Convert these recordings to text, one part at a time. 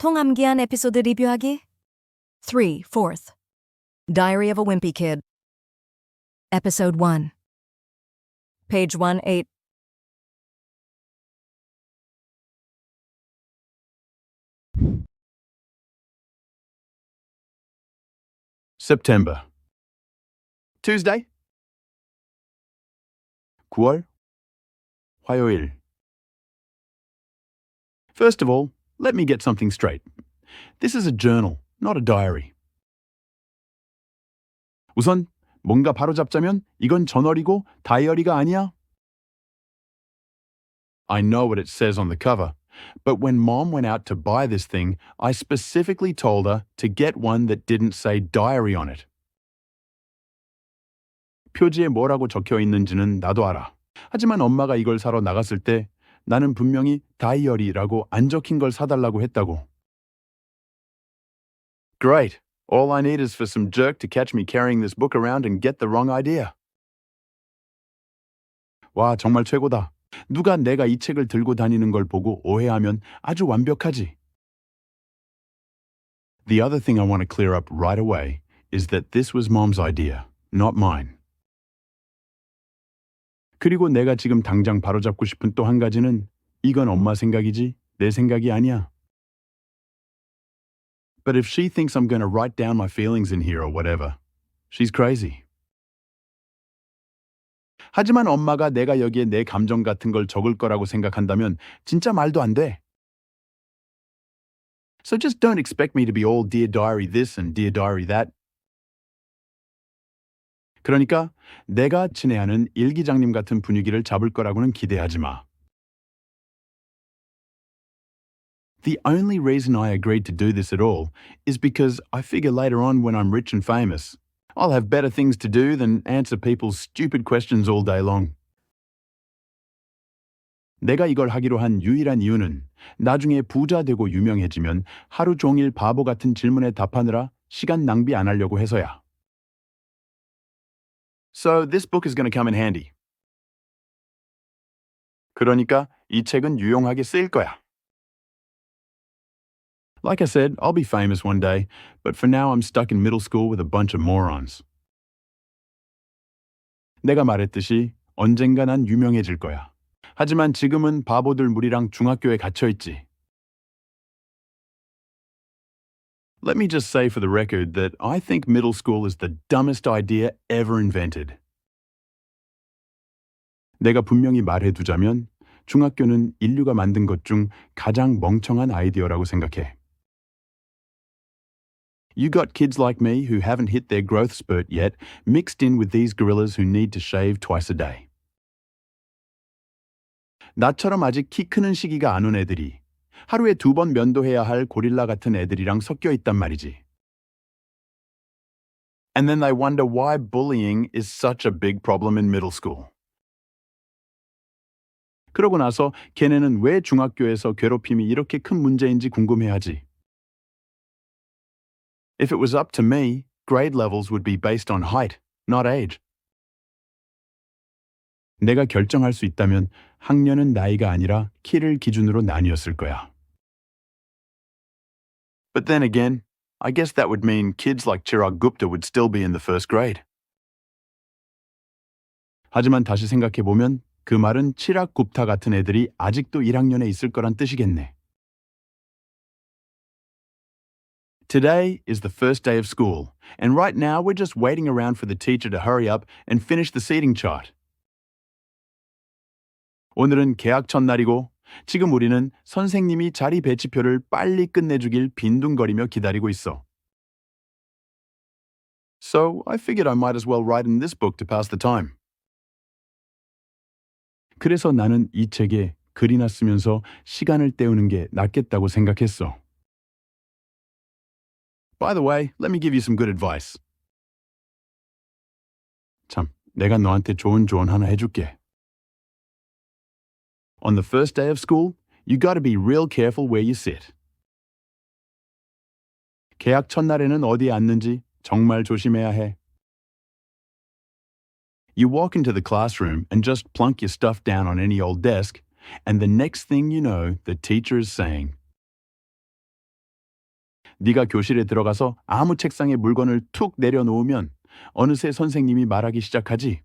통암기한 에피소드 리뷰하기 3. Fourth Diary of a Wimpy Kid Episode 1 Page 1 8 September. Tuesday. 9월 화요일. First of all, let me get something straight. This is a journal, not a diary. 우선 뭔가 바로잡자면 이건 저널이고 다이어리가 아니야. I know what it says on the cover, but when mom went out to buy this thing, I specifically told her to get one that didn't say diary on it. 표지에 뭐라고 적혀 있는지는 나도 알아. 하지만 엄마가 이걸 사러 나갔을 때 나는 분명히 다이어리라고 안 적힌 걸 사달라고 했다고. Great. All I need is for some jerk to catch me carrying this book around and get the wrong idea. 와, 정말 최고다. 누가 내가 이 책을 들고 다니는 걸 보고 오해하면 아주 완벽하지. The other thing I want to clear up right away is that this was mom's idea, not mine. 그리고 내가 지금 당장 바로잡고 싶은 또 한 가지는 이건 엄마 생각이지 내 생각이 아니야. But if she thinks I'm going to write down my feelings in here or whatever, she's crazy. 하지만 엄마가 내가 여기에 내 감정 같은 걸 적을 거라고 생각한다면 진짜 말도 안 돼. So just don't expect me to be all dear diary this and dear diary that. 그러니까 내가 친애하는 일기장님 같은 분위기를 잡을 거라고는 기대하지 마. The only reason I agreed to do this at all is because I figure later on when I'm rich and famous, I'll have better things to do than answer people's stupid questions all day long. 내가 이걸 하기로 한 유일한 이유는 나중에 부자 되고 유명해지면 하루 종일 바보 같은 질문에 답하느라 시간 낭비 안 하려고 해서야. So this book is going to come in handy. 그러니까 이 책은 유용하게 쓰일 거야. Like I said, I'll be famous one day, but for now I'm stuck in middle school with a bunch of morons. 내가 말했듯이 언젠가 난 유명해질 거야. 하지만 지금은 바보들 무리랑 중학교에 갇혀 있지. Let me just say for the record that I think middle school is the dumbest idea ever invented. 내가 분명히 말해두자면 중학교는 인류가 만든 것 중 가장 멍청한 아이디어라고 생각해. You got kids like me who haven't hit their growth spurt yet, mixed in with these gorillas who need to shave twice a day. 나처럼 아직 키 크는 시기가 안 온 애들이 하루에 두 번 면도해야 할 고릴라 같은 애들이랑 섞여 있단 말이지. And then they wonder why bullying is such a big problem in middle school. 그러고 나서 걔네는 왜 중학교에서 괴롭힘이 이렇게 큰 문제인지 궁금해하지. If it was up to me, grade levels would be based on height, not age. 내가 결정할 수 있다면 학년은 나이가 아니라 키를 기준으로 나뉘었을 거야. But then again, I guess that would mean kids like Chirag Gupta would still be in the first grade. 하지만 다시 생각해 보면 그 말은 치락 굽타 같은 애들이 아직도 1학년에 있을 거란 뜻이겠네. Today is the first day of school, and right now we're just waiting around for the teacher to hurry up and finish the seating chart. 오늘은 개학 첫날이고 지금 우리는 선생님이 자리 배치표를 빨리 끝내주길 빈둥거리며 기다리고 있어. So I figured I might as well write in this book to pass the time. 그래서 나는 이 책에 글이나 쓰면서 시간을 때우는 게 낫겠다고 생각했어. By the way, let me give you some good advice. 참, 내가 너한테 좋은 조언 하나 해줄게. On the first day of school, you gotta be real careful where you sit. 개학 첫날에는 어디에 앉는지 정말 조심해야 해. You walk into the classroom and just plunk your stuff down on any old desk, and the next thing you know, the teacher is saying, 네가 교실에 들어가서 아무 책상에 물건을 툭 내려놓으면 어느새 선생님이 말하기 시작하지.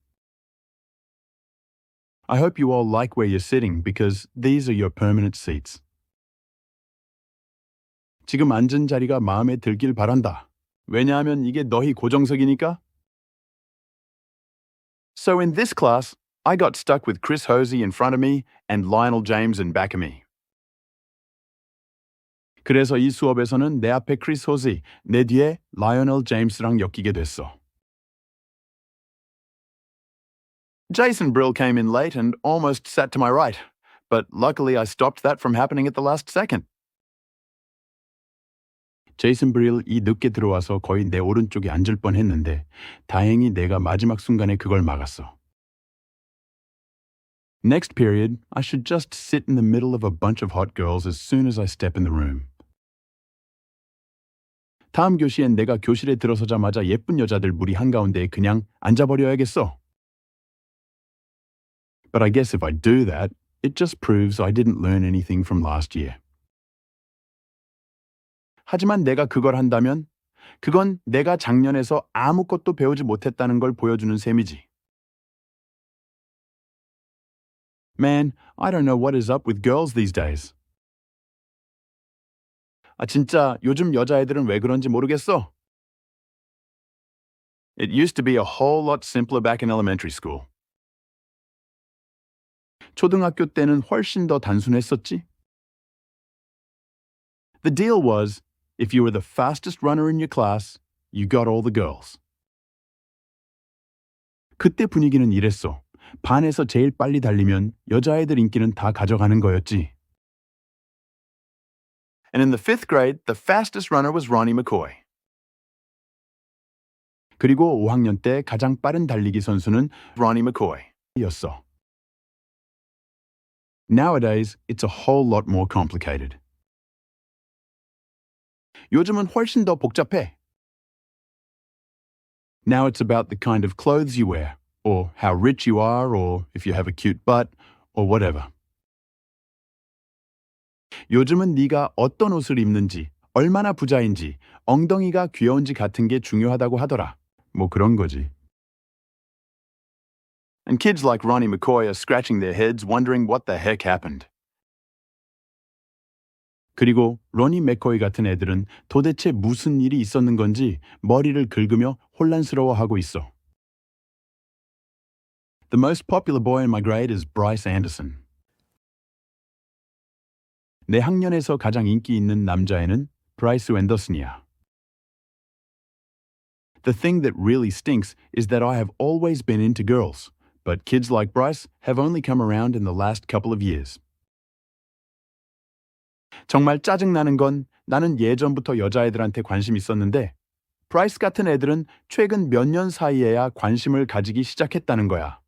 I hope you all like where you're sitting because these are your permanent seats. 지금 앉은 자리가 마음에 들길 바란다. 왜냐하면 이게 너희 고정석이니까. So in this class, I got stuck with Chris Hosey in front of me and Lionel James in back of me. 그래서 이 수업에서는 내 앞에 크리스 호시, 내 뒤에 라이오넬 제임스랑 엮이게 됐어. Jason Brill came in late and almost sat to my right, but luckily I stopped that from happening at the last second. 제이슨 브릴이 늦게 들어와서 거의 내 오른쪽에 앉을 뻔했는데 다행히 내가 마지막 순간에 그걸 막았어. Next period, I should just sit in the middle of a bunch of hot girls as soon as I step in the room. 다음 교시엔 내가 교실에 들어서자마자 예쁜 여자들 무리 한가운데에 그냥 앉아버려야겠어. But I guess if I do that, it just proves I didn't learn anything from last year. 하지만 내가 그걸 한다면 그건 내가 작년에서 아무것도 배우지 못했다는 걸 보여주는 셈이지. Man, I don't know what is up with girls these days. 아, 진짜 요즘 여자애들은 왜 그런지 모르겠어. It used to be a whole lot simpler back in elementary school. 초등학교 때는 훨씬 더 단순했었지. The deal was, if you were the fastest runner in your class, you got all the girls. 그때 분위기는 이랬어. 반에서 제일 빨리 달리면 여자애들 인기는 다 가져가는 거였지. And in the fifth grade, the fastest runner was Ronnie McCoy. 그리고 5학년 때 가장 빠른 달리기 선수는 Ronnie McCoy였어. Nowadays, it's a whole lot more complicated. 요즘은 훨씬 더 복잡해. Now it's about the kind of clothes you wear, or how rich you are, or if you have a cute butt, or whatever. 요즘은 네가 어떤 옷을 입는지, 얼마나 부자인지, 엉덩이가 귀여운지 같은 게 중요하다고 하더라. 뭐 그런 거지. And kids like Ronnie McCoy are scratching their heads wondering what the heck happened. 그리고 로니 맥코이 같은 애들은 도대체 무슨 일이 있었는 건지 머리를 긁으며 혼란스러워하고 있어. The most popular boy in my grade is Bryce Anderson. 내 학년에서 가장 인기 있는 남자애는 브라이스 앤더슨이야. The thing that really stinks is that I have always been into girls, But kids like Bryce have only come around in the last couple of years. 정말 짜증나는 건 나는 예전부터 여자애들한테 관심 있었는데 브라이스 같은 애들은 최근 몇 년 사이에야 관심을 가지기 시작했다는 거야.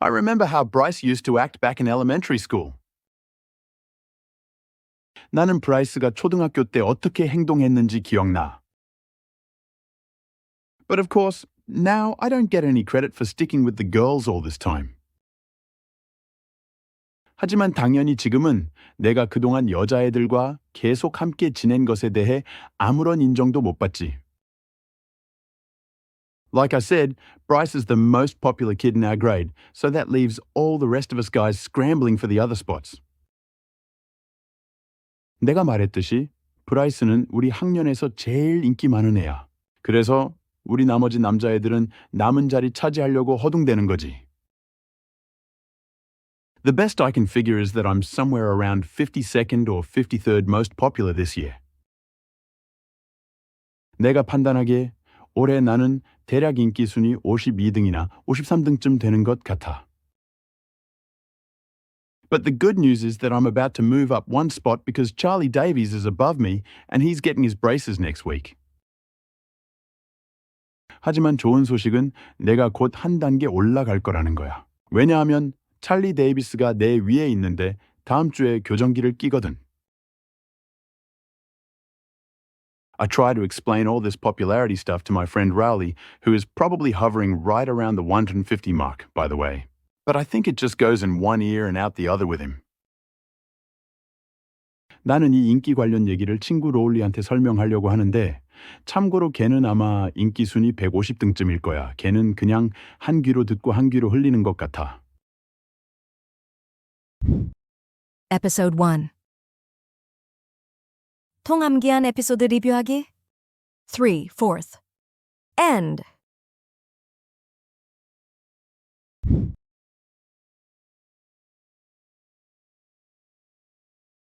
I remember how Bryce used to act back in elementary school. 나는 브라이스가 초등학교 때 어떻게 행동했는지 기억나. But of course, now I don't get any credit for sticking with the girls all this time. 하지만 당연히 지금은 내가 그동안 여자애들과 계속 함께 지낸 것에 대해 아무런 인정도 못 받지. Like I said, Bryce is the most popular kid in our grade, so that leaves all the rest of us guys scrambling for the other spots. 내가 말했듯이 브라이스는 우리 학년에서 제일 인기 많은 애야. 그래서 우리 나머지 남자애들은 남은 자리 차지하려고 허둥대는 거지. The best I can figure is that I'm somewhere around 52nd or 53rd most popular this year. 내가 판단하기에 올해 나는 대략 인기 순위 52등이나 53등쯤 되는 것 같아. But the good news is that I'm about to move up one spot because Charlie Davies is above me and he's getting his braces next week. 하지만 좋은 소식은 내가 곧 한 단계 올라갈 거라는 거야. 왜냐하면 찰리 데이비스가 내 위에 있는데 다음 주에 교정기를 끼거든. I try to explain all this popularity stuff to my friend Rowley, who is probably hovering right around the 150 mark, by the way. But I think it just goes in one ear and out the other with him. 나는 이 인기 관련 얘기를 친구 로울리한테 설명하려고 하는데 참고로 걔는 아마 인기 순위 150등쯤일 거야. 걔는 그냥 한 귀로 듣고 한 귀로 흘리는 것 같아. Episode 1 통암기한 에피소드 리뷰하기 3, 4th End